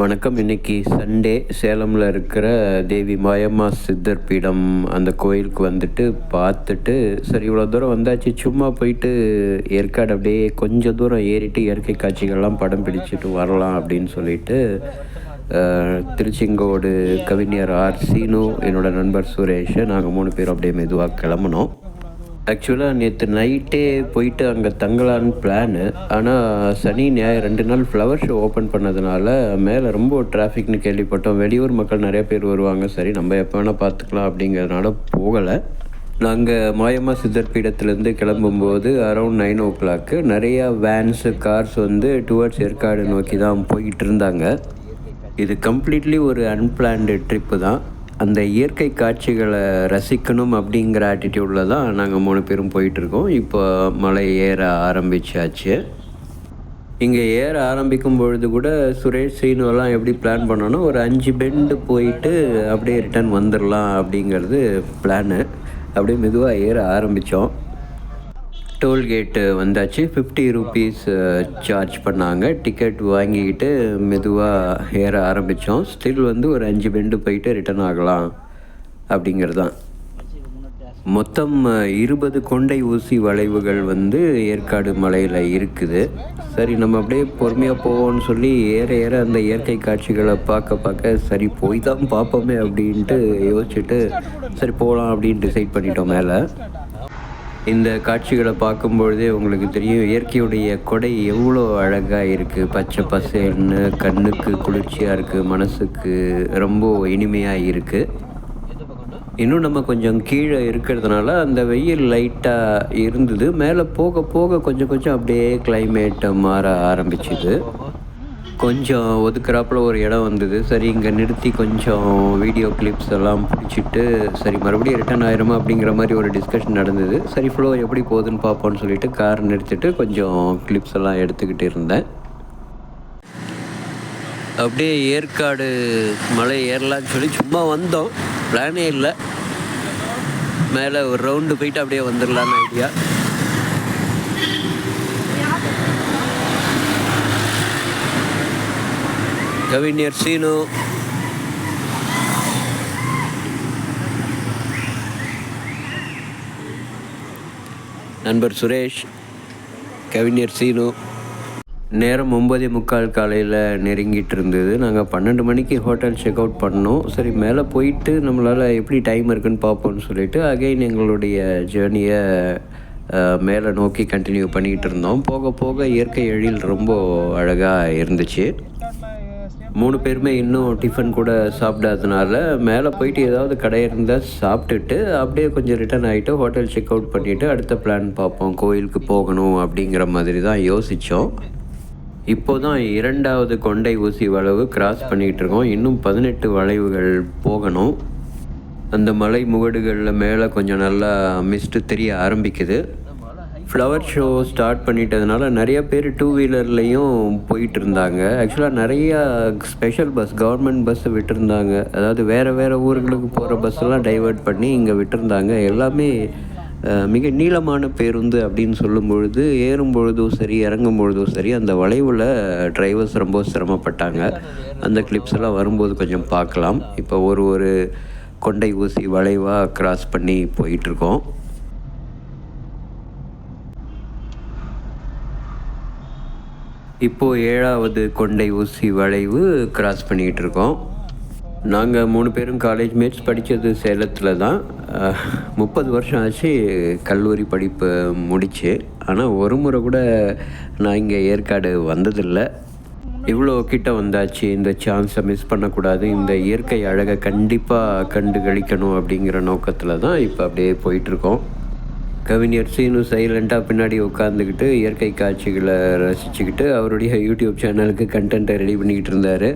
வணக்கம். இன்னைக்கு சண்டே சேலமில் இருக்கிற தேவி மாயம்மா சித்தர் பீடம் அந்த கோயிலுக்கு வந்துட்டு பார்த்துட்டு சரி இவ்வளோ தூரம் வந்தாச்சு சும்மா போயிட்டு ஏற்காடு அப்படியே கொஞ்சம் தூரம் ஏறிட்டு இயற்கை காட்சிகள்லாம் படம் பிடிச்சிட்டு வரலாம் அப்படின்னு சொல்லிட்டு திருச்செங்கோடு கவிஞர் ஆர் சீனு என்னோடய நண்பர் சுரேஷ் நாங்கள் மூணு பேரும் அப்படியே மெதுவாக கிளம்புனோம். ஆக்சுவலாக நேற்று நைட்டே போயிட்டு அங்கே தங்கலான்னு பிளானு ஆனால் சனி ஞாயிறு ரெண்டு நாள் ஃப்ளவர் ஷோ ஓப்பன் பண்ணதுனால மேலே ரொம்ப டிராஃபிக்னு கேள்விப்பட்டோம். வெளியூர் மக்கள் நிறைய பேர் வருவாங்க. சரி நம்ம எப்போ வேணால் பார்த்துக்கலாம் அப்படிங்கிறதுனால போகலை. நாங்கள் மாயம்மா சித்தர் பீடத்துலேருந்து கிளம்பும்போது அரௌண்ட் நைன் ஓ கிளாக்கு நிறையா வேன்ஸு கார்ஸ் வந்து டுவர்ட்ஸ் ஏற்காடு நோக்கி தான் போய்கிட்டு இருந்தாங்க. இது கம்ப்ளீட்லி ஒரு அன்பிளான்டு ட்ரிப்பு தான். அந்த இயற்கை காட்சிகளை ரசிக்கணும் அப்படிங்கிற ஆட்டிடியூடில் தான் நாங்கள் மூணு பேரும் போயிட்டுருக்கோம். இப்போ மலை ஏற ஆரம்பிச்சாச்சு. இங்கே ஏற ஆரம்பிக்கும் பொழுது கூட சுரேஷ் சீனுவெல்லாம் எப்படி பிளான் பண்ணோன்னா ஒரு அஞ்சு பெண்டு போயிட்டு அப்படியே ரிட்டர்ன் வந்துடலாம் அப்படிங்கிறது பிளானு அப்படியே மெதுவாக ஏற ஆரம்பித்தோம் டோல்கேட்டு வந்தாச்சு. ஃபிஃப்டி ருபீஸ் சார்ஜ் பண்ணாங்க. டிக்கெட் வாங்கிக்கிட்டு மெதுவாக ஏற ஆரம்பித்தோம் ஸ்டில் வந்து ஒரு அஞ்சு பெண்டு போயிட்டு ரிட்டர்ன் ஆகலாம் அப்படிங்கிறது தான் மொத்தம் இருபது கொண்டை ஊசி வளைவுகள் வந்து ஏற்காடு மலையில் இருக்குது. சரி நம்ம அப்படியே பொறுமையாக போவோம்னு சொல்லி ஏற ஏற அந்த இயற்கை காட்சிகளை பார்க்க பார்க்க சரி போய் தான் பார்ப்போமே அப்படின்ட்டு யோசிச்சுட்டு சரி போகலாம் அப்படின்னு டிசைட் பண்ணிட்டோம் மேலே. இந்த காட்சிகளை பார்க்கும்பொழுதே உங்களுக்கு தெரியும் இயற்கையுடைய கொடை எவ்வளோ அழகாக இருக்குது பச்சை பசேல்னு கண்ணுக்கு குளிர்ச்சியாக இருக்குது மனசுக்கு ரொம்ப இனிமையாக இருக்குது இன்னும் நம்ம கொஞ்சம் கீழே இருக்கிறதுனால அந்த வெயில் லைட்டாக இருந்தது. மேலே போக போக கொஞ்சம் கொஞ்சம் அப்படியே கிளைமேட்டை மாற ஆரம்பிச்சுது. கொஞ்சம் ஒதுக்குறாப்புல ஒரு இடம் வந்தது. சரி இங்கே நிறுத்தி கொஞ்சம் வீடியோ கிளிப்ஸ் எல்லாம் பிடிச்சிட்டு சரி மறுபடியும் ரிட்டர்ன் ஆயிருமா அப்படிங்கிற மாதிரி ஒரு டிஸ்கஷன் நடந்தது. சரி ஃப்ளோ எப்படி போகுதுன்னு பார்ப்போம்னு சொல்லிட்டு கார் நிறுத்திட்டு கொஞ்சம் கிளிப்ஸ் எல்லாம் எடுத்துக்கிட்டு இருந்தேன். அப்படியே ஏற்காடு மலை ஏறலான்னு சொல்லி சும்மா வந்தோம். பிளானே இல்லை. மேலே ஒரு ரவுண்டு போயிட்டு அப்படியே வந்துடலான்னு ஐடியா கவிஞர் சீனு. நண்பர் சுரேஷ் கவிஞர் சீனு. நேரம் ஒம்பதே முக்கால் காலையில் நெருங்கிட்டு இருந்தது நாங்கள் பன்னெண்டு மணிக்கு ஹோட்டல் செக் அவுட் பண்ணோம். சரி மேலே போயிட்டு நம்மளால் எப்படி டைம் இருக்குன்னு பார்ப்போம்னு சொல்லிட்டு அகைன் எங்களுடைய ஜேர்னியை மேலே நோக்கி கண்டினியூ பண்ணிக்கிட்டு இருந்தோம். போக போக இயற்கை எழில் ரொம்ப அழகாக இருந்துச்சு. மூணு பேருமே இன்னும் டிஃபன் கூட சாப்பிடாதனால மேலே போயிட்டு ஏதாவது கடை இருந்தால் சாப்பிட்டுட்டு அப்படியே கொஞ்சம் ரிட்டர்ன் ஆகிட்டு ஹோட்டல் செக் அவுட் பண்ணிவிட்டு அடுத்த பிளான் பார்ப்போம். கோயிலுக்கு போகணும் அப்படிங்கிற மாதிரி தான் யோசித்தோம் இப்போ தான் இரண்டாவது கொண்டை ஊசி வளைவு கிராஸ் பண்ணிகிட்டு இருக்கோம். இன்னும் பதினெட்டு வளைவுகள் போகணும். அந்த மலை முகடுகளில் மேலே கொஞ்சம் நல்லா மிஸ்ட்டு தெரிய ஆரம்பிக்குது. ஃப்ளவர் ஷோ ஸ்டார்ட் பண்ணிட்டதுனால நிறைய பேர் டூ வீலர்லேயும் போயிட்டு இருந்தாங்க ஆக்சுவலாக நிறையா ஸ்பெஷல் பஸ் கவர்மெண்ட் பஸ்ஸை விட்டுருந்தாங்க. அதாவது வேறு வேறு ஊர்களுக்கு போகிற பஸ்ஸெல்லாம் டைவர்ட் பண்ணி இங்கே விட்டுருந்தாங்க. எல்லாமே மிக நீளமான பேருந்து அப்படின்னு சொல்லும் பொழுது ஏறும் பொழுதும் சரி இறங்கும் பொழுதும் சரி அந்த வளைவில் டிரைவர்ஸ் ரொம்ப சிரமப்பட்டாங்க. அந்த கிளிப்ஸ் எல்லாம் வரும்போது கொஞ்சம் பார்க்கலாம். இப்போ ஒரு ஒரு கொண்டை ஊசி வளைவாக க்ராஸ் பண்ணி போயிட்டுருக்கோம். இப்போது ஏழாவது கொண்டை ஊசி வளைவு கிராஸ் பண்ணிகிட்டு இருக்கோம் நாங்கள் மூணு பேரும் காலேஜ் மேட்ஸ் படித்தது சேலத்தில் தான். முப்பது வருஷம் ஆச்சு கல்லூரி படிப்பு முடிச்சு. ஆனால் ஒரு முறை கூட நான் இங்கே ஏற்காடு வந்ததில்லை. இவ்வளோ கிட்ட வந்தாச்சு இந்த சான்ஸை மிஸ் பண்ணக்கூடாது இந்த இயற்கை அழகை கண்டிப்பாக கண்டு கழிக்கணும் அப்படிங்கிற நோக்கத்தில் தான் இப்போ அப்படியே போயிட்டுருக்கோம். கவிஞர் சீனு சைலண்ட்டாக பின்னாடி உட்காந்துக்கிட்டு இயற்கை காட்சிகளை ரசிச்சுக்கிட்டு அவருடைய யூடியூப் சேனலுக்கு கண்டென்ட்டை ரெடி பண்ணிக்கிட்டு இருந்தார்.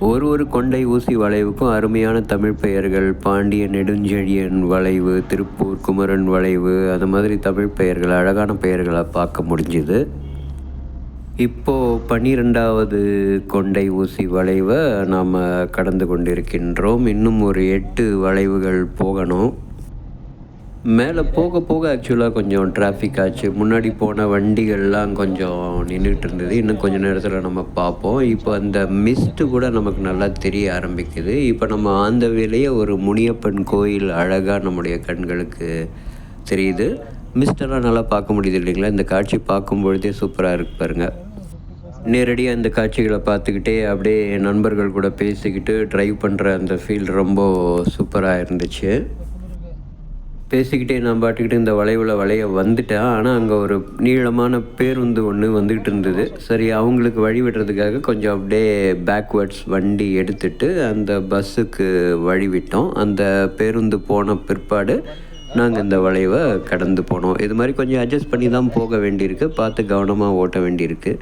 ஒரு ஒரு கொண்டை ஊசி வளைவுக்கும் அருமையான தமிழ் பெயர்கள். பாண்டிய நெடுஞ்செழியன் வளைவு திருப்பூர் குமரன் வளைவு அது மாதிரி தமிழ் பெயர்கள் அழகான பெயர்களை பார்க்க முடிஞ்சுது. இப்போது பன்னிரெண்டாவது கொண்டை ஊசி வளைவை நாம் கடந்து கொண்டிருக்கின்றோம். இன்னும் ஒரு எட்டு வளைவுகள் போகணும். மேலே போக போக ஆக்சுவலாக கொஞ்சம் டிராஃபிக் ஆச்சு. முன்னாடி போன வண்டிகள்லாம் கொஞ்சம் நின்றுட்டு இருந்தது. இன்னும் கொஞ்சம் நேரத்தில் நம்ம பார்ப்போம். இப்போ அந்த மிஸ்ட்டு கூட நமக்கு நல்லா தெரிய ஆரம்பிக்குது. இப்போ நம்ம அந்த வேலையே ஒரு முனியப்பன் கோயில் அழகாக நம்முடைய கண்களுக்கு தெரியுது. மிஸ்டெல்லாம் நல்லா பார்க்க முடியுது இல்லைங்களா? இந்த காட்சி பார்க்கும் பொழுதே சூப்பராக இருக்கு பாருங்கள் நேரடியாக இந்த காட்சிகளை பார்த்துக்கிட்டே அப்படியே நண்பர்கள் கூட பேசிக்கிட்டு ட்ரைவ் பண்ணுற அந்த ஃபீல் ரொம்ப சூப்பராக இருந்துச்சு. பேசிக்கிட்டே நான் பாட்டுக்கிட்டு இந்த வளைவில் வளைய வந்துட்டேன். ஆனால் அங்கே ஒரு நீளமான பேருந்து ஒன்று வந்துக்கிட்டு இருந்தது. சரி அவங்களுக்கு வழி விடுறதுக்காக கொஞ்சம் அப்படியே பேக்வேர்ட்ஸ் வண்டி எடுத்துட்டு அந்த பஸ்ஸுக்கு வழி விட்டோம். அந்த பேருந்து போன பிற்பாடு நாங்கள் இந்த வளைவை கடந்து போனோம். இது மாதிரி கொஞ்சம் அட்ஜஸ்ட் பண்ணி தான் போக வேண்டியிருக்கு. பார்த்து கவனமாக ஓட்ட வேண்டியிருக்கு.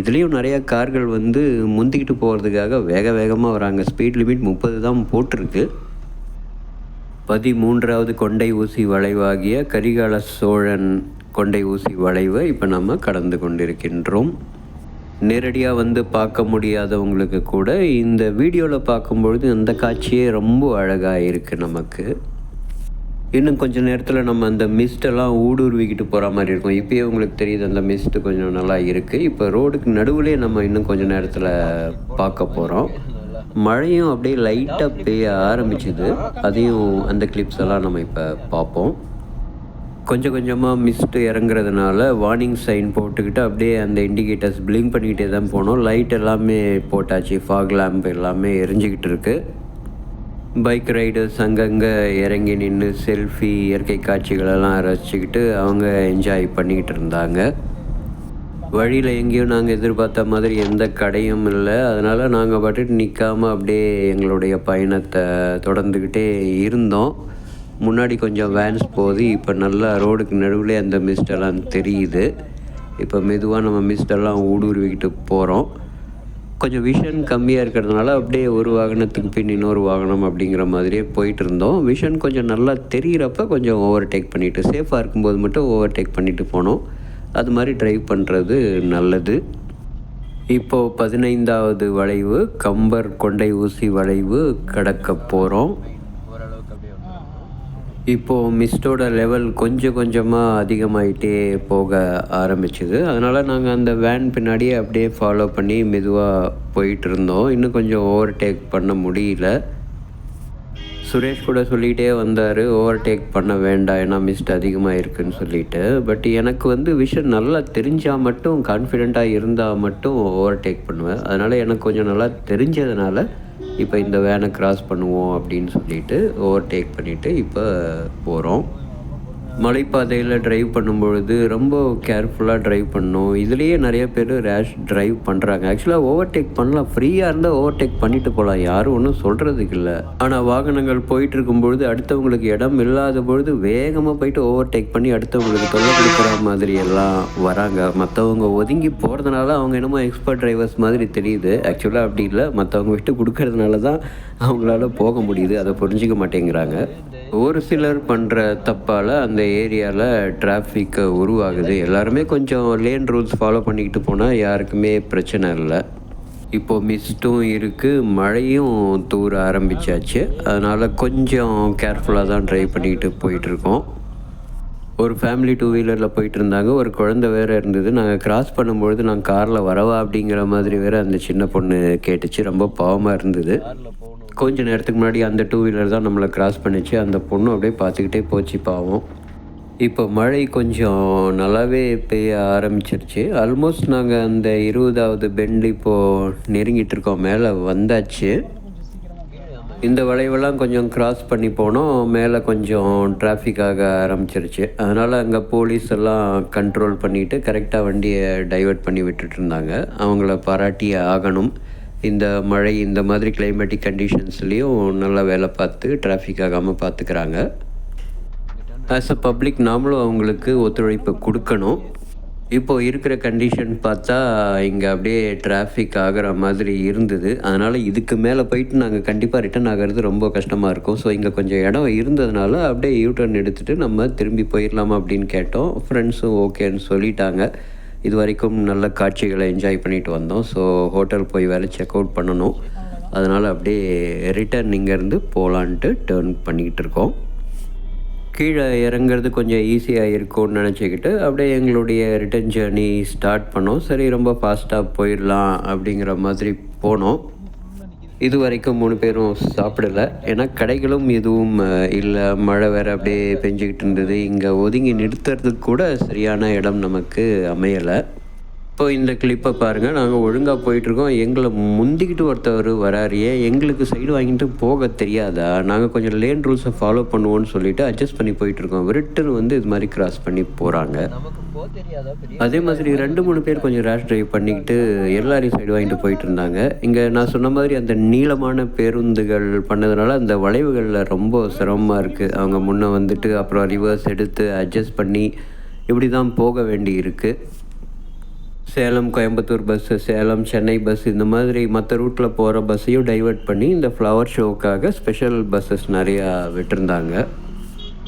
இதுலேயும் நிறையா கார்கள் வந்து முந்திக்கிட்டு போகிறதுக்காக வேக வேகமாக வராங்க. ஸ்பீட் லிமிட் முப்பது தான் போட்டிருக்கு. பதிமூன்றாவது கொண்டை ஊசி வளைவாகிய கரிகால சோழன் கொண்டை ஊசி வளைவை இப்போ நம்ம கடந்து கொண்டிருக்கின்றோம். நேரடியாக வந்து பார்க்க முடியாதவங்களுக்கு கூட இந்த வீடியோவில் பார்க்கும்பொழுது அந்த காட்சியே ரொம்ப அழகாக இருக்குது நமக்கு. இன்னும் கொஞ்சம் நேரத்தில் நம்ம அந்த மிஸ்டெல்லாம் ஊடுருவிக்கிட்டு போகிற மாதிரி இருக்கும். இப்போயே உங்களுக்கு தெரியுது அந்த மிஸ்ட்டு கொஞ்சம் நல்லா இருக்குது இப்போ ரோடுக்கு நடுவுலேயே நம்ம இன்னும் கொஞ்சம் நேரத்தில் பார்க்க போகிறோம் மழையும் அப்படியே லைட்டாக பெய்ய ஆரம்பிச்சுது. அதையும் அந்த கிளிப்ஸ் எல்லாம் நம்ம இப்போ பார்ப்போம். கொஞ்சம் கொஞ்சமாக மிஸ்ட்டு இறங்குறதுனால வார்னிங் சைன் போட்டுக்கிட்டு அப்படியே அந்த இண்டிகேட்டர்ஸ் பிளிங்க் பண்ணிக்கிட்டே தான் போனோம். லைட் எல்லாமே போட்டாச்சு. ஃபாக் லேம்ப் எல்லாமே எரிஞ்சிக்கிட்டு இருக்குது பைக் ரைடர்ஸ் அங்கங்கே இறங்கி நின்று செல்ஃபி இயற்கை காட்சிகளெல்லாம் ரசிச்சுக்கிட்டு அவங்க என்ஜாய் பண்ணிக்கிட்டு இருந்தாங்க. வழியில் எங்கேயும் நாங்கள் எதிர்பார்த்த மாதிரி எந்த கடையும் இல்லை. அதனால் நாங்கள் பாட்டுட்டு நிற்காம அப்படியே எங்களுடைய பயணத்தை தொடர்ந்துக்கிட்டே இருந்தோம். முன்னாடி கொஞ்சம் வேன்ஸ் போகுது. இப்போ நல்லா ரோடுக்கு நடுவில் அந்த மிஸ்டெல்லாம் தெரியுது. இப்போ மெதுவாக நம்ம மிஸ்டெல்லாம் ஊடுருவிக்கிட்டு போகிறோம் கொஞ்சம் விஷன் கம்மியாக இருக்கிறதுனால அப்படியே ஒரு வாகனத்துக்கு பின் இன்னொரு வாகனம் அப்படிங்கிற மாதிரியே போயிட்டு இருந்தோம். விஷன் கொஞ்சம் நல்லா தெரிகிறப்ப கொஞ்சம் ஓவர்டேக் பண்ணிவிட்டு சேஃபாக இருக்கும்போது மட்டும் ஓவர்டேக் பண்ணிவிட்டு போனோம். அது மாதிரி ட்ரைவ் பண்ணுறது நல்லது. இப்போது பதினைந்தாவது வளைவு கம்பர் கொண்டை ஊசி வளைவு கடக்க போகிறோம் இப்போது மிஸ்டோட லெவல் கொஞ்சம் கொஞ்சமாக அதிகமாகிட்டே போக ஆரம்பிச்சுது. அதனால் நாங்கள் அந்த வேன் பின்னாடியே அப்படியே ஃபாலோ பண்ணி மெதுவாக போயிட்டு இருந்தோம். இன்னும் கொஞ்சம் ஓவர்டேக் பண்ண முடியல. சுரேஷ் கூட சொல்லிகிட்டே வந்தார் ஓவர்டேக் பண்ண வேண்டாம் ஏன்னா மிஸ்ட் அதிகமாக இருக்குன்னு சொல்லிட்டு. பட் எனக்கு வந்து விஷயம் நல்லா தெரிஞ்சால் மட்டும் கான்ஃபிடெண்ட்டாக இருந்தால் மட்டும் ஓவர்டேக் பண்ணுவேன். அதனால் எனக்கு கொஞ்சம் நல்லா தெரிஞ்சதுனால இப்போ இந்த வேனை கிராஸ் பண்ணுவோம் அப்படின்னு சொல்லிட்டு ஓவர்டேக் பண்ணிவிட்டு இப்போ போகிறோம் மலைப்பாதையில் டிரைவ் பண்ணும்பொழுது ரொம்ப கேர்ஃபுல்லாக டிரைவ் பண்ணணும் இதுலேயே நிறைய பேர் ரேஷ் டிரைவ் பண்ணுறாங்க ஆக்சுவலாக ஓவர்டேக் பண்ணலாம். ஃப்ரீயாக இருந்தால் ஓவர்டேக் பண்ணிட்டு போகலாம் யாரும் ஒன்றும் சொல்கிறதுக்கு இல்லை. ஆனால் வாகனங்கள் போயிட்டு இருக்கும்பொழுது அடுத்தவங்களுக்கு இடம் இல்லாத பொழுது வேகமாக போயிட்டு ஓவர்டேக் பண்ணி அடுத்தவங்களுக்கு தொல்லை கொடுக்குற மாதிரி எல்லாம் வராங்க. மற்றவங்க ஒதுங்கி போகிறதுனால அவங்க என்னமோ எக்ஸ்பர்ட் டிரைவர்ஸ் மாதிரி தெரியுது. ஆக்சுவலாக அப்படி இல்லை. மற்றவங்க விட்டு கொடுக்கறதுனால தான் அவங்களால போக முடியுது. அதை புரிஞ்சிக்க மாட்டேங்கிறாங்க. ஒரு சிலர் பண்ணுற தப்பால் அந்த ஏரியாவில் டிராஃபிக் உருவாகுது. எல்லாருமே கொஞ்சம் லேன் ரூல்ஸ் ஃபாலோ பண்ணிக்கிட்டு போனால் யாருக்குமே பிரச்சனை இல்லை. இப்போது மிஸ்ட்டும் இருக்குது மழையும் தூர ஆரம்பிச்சாச்சு. அதனால் கொஞ்சம் கேர்ஃபுல்லாக தான் ட்ரைவ் பண்ணிக்கிட்டு போயிட்டுருக்கோம். ஒரு ஃபேமிலி டூ வீலரில் போயிட்டு இருந்தாங்க. ஒரு குழந்தை வேறு இருந்தது. நாங்கள் கிராஸ் பண்ணும்பொழுது நாங்கள் காரில் வரவா அப்படிங்கிற மாதிரி வேறு அந்த சின்ன பொண்ணு கேட்டுச்சு. ரொம்ப பாவமாக இருந்தது. கொஞ்ச நேரத்துக்கு முன்னாடி அந்த டூ வீலர் தான் நம்மளை கிராஸ் பண்ணிச்சு. அந்த பொண்ணு அப்படியே பார்த்துக்கிட்டே போச்சு பாவம். இப்போ மழை கொஞ்சம் நல்லாவே பெய்ய ஆரம்பிச்சிருச்சு. ஆல்மோஸ்ட் நாங்கள் அந்த இருபதாவது பெண்டு இப்போது நெருங்கிட்டு இருக்கோம். மேலே வந்தாச்சு. இந்த வளைவெல்லாம் கொஞ்சம் கிராஸ் பண்ணி போனோம். மேலே கொஞ்சம் டிராஃபிக் ஆக ஆரம்பிச்சிருச்சு. அதனால் அங்கே போலீஸ் எல்லாம் கண்ட்ரோல் பண்ணிவிட்டு கரெக்டாக வண்டியை டைவர்ட் பண்ணி விட்டுட்டு இருந்தாங்க. அவங்கள பாராட்டி ஆகணும். இந்த மழை இந்த மாதிரி கிளைமேட்டிக் கண்டிஷன்ஸ்லேயும் நல்லா வேலை பார்த்து டிராஃபிக் ஆகாமல் பார்த்துக்கிறாங்க. ஆஸ் அ பப்ளிக் நாமளும் அவங்களுக்கு ஒத்துழைப்பு கொடுக்கணும். இப்போது இருக்கிற கண்டிஷன் பார்த்தா இங்கே அப்படியே டிராஃபிக் ஆகிற மாதிரி இருந்தது. அதனால் இதுக்கு மேலே போயிட்டு நாங்கள் கண்டிப்பாக ரிட்டர்ன் ஆகிறது ரொம்ப கஷ்டமாக இருக்கும். ஸோ இங்கே கொஞ்சம் இடம் இருந்ததுனால அப்படியே யூட்டர்ன் எடுத்துகிட்டு நம்ம திரும்பி போயிடலாமா அப்படின்னு கேட்டோம். ஃப்ரெண்ட்ஸும் ஓகேன்னு சொல்லிட்டாங்க. இது வரைக்கும் நல்ல காட்சிகளை என்ஜாய் பண்ணிட்டு வந்தோம். ஸோ ஹோட்டல் போய் வேலை செக் அவுட் பண்ணணும். அதனால் அப்படியே ரிட்டர்ன் இங்கேருந்து போகலான்ட்டு டேர்ன் பண்ணிக்கிட்டு இருக்கோம். கீழே இறங்குறது கொஞ்சம் ஈஸியாக இருக்கும்னு நினச்சிக்கிட்டு அப்படியே எங்களுடைய ரிட்டர்ன் ஜேர்னி ஸ்டார்ட் பண்ணோம். சரி ரொம்ப ஃபாஸ்ட்டாக போயிடலாம் அப்படிங்கிற மாதிரி போனோம். இது வரைக்கும் மூணு பேரும் சாப்பிடல. ஏன்னா கடைகளும் எதுவும் இல்லை. மழை வேறு அப்படியே பெஞ்சிக்கிட்டு இருந்தது. இங்கே ஒதுங்கி நிறுத்துறதுக்கு கூட சரியான இடம் நமக்கு அமையலை. இப்போ இந்த கிளிப்பை பாருங்கள் நாங்கள் ஒழுங்காக போயிட்டுருக்கோம். எங்களை முந்திக்கிட்டு ஒருத்தவர் வராரு. ஏன்? எங்களுக்கு சைடு வாங்கிட்டு போக தெரியாதா? நாங்கள் கொஞ்சம் லேன் ரூல்ஸை ஃபாலோ பண்ணுவோன்னு சொல்லிட்டு அட்ஜஸ்ட் பண்ணி போயிட்டுருக்கோம். ரிட்டன் வந்து இது மாதிரி கிராஸ் பண்ணி போகிறாங்க அதே மாதிரி ரெண்டு மூணு பேர் கொஞ்சம் ரேஷ் டிரைவ் பண்ணிக்கிட்டு எல்லாரையும் சைடு வாங்கிட்டு போயிட்டு இருந்தாங்க இங்கே நான் சொன்ன மாதிரி அந்த நீளமான பேருந்துகள் பண்ணதுனால அந்த வளைவுகளில் ரொம்ப சிரமமாக இருக்குது அவங்க முன்னே வந்துட்டு அப்புறம் ரிவர்ஸ் எடுத்து அட்ஜஸ்ட் பண்ணி இப்படி தான் போக வேண்டி இருக்குது சேலம் கோயம்புத்தூர் பஸ்ஸு சேலம் சென்னை பஸ் இந்த மாதிரி மற்ற ரூட்டில் போகிற பஸ்ஸையும் டைவெர்ட் பண்ணி இந்த ஃப்ளவர் ஷோவுக்காக ஸ்பெஷல் பஸ்ஸஸ் நிறையா விட்டுருந்தாங்க.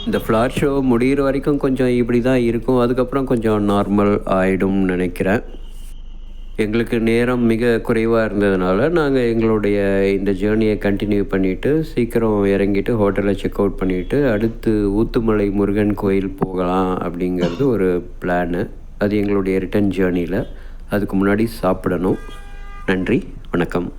இந்த ஃப்ளவர் ஷோ முடிகிற வரைக்கும் கொஞ்சம் இப்படி தான் இருக்கும். அதுக்கப்புறம் கொஞ்சம் நார்மல் ஆகிடும்னு நினைக்கிறேன். எங்களுக்கு நேரம் மிக குறைவாக இருந்ததுனால நாங்கள் எங்களுடைய இந்த ஜேர்னியை கண்டினியூ பண்ணிவிட்டு சீக்கிரம் இறங்கிட்டு ஹோட்டலில் செக் அவுட் பண்ணிவிட்டு அடுத்து ஊத்துமலை முருகன் கோயில் போகலாம் அப்படிங்கிறது ஒரு பிளானு அது எங்களுடைய ரிட்டர்ன் ஜேர்னியில் அதுக்கு முன்னாடி சாப்பிடணும். நன்றி வணக்கம்.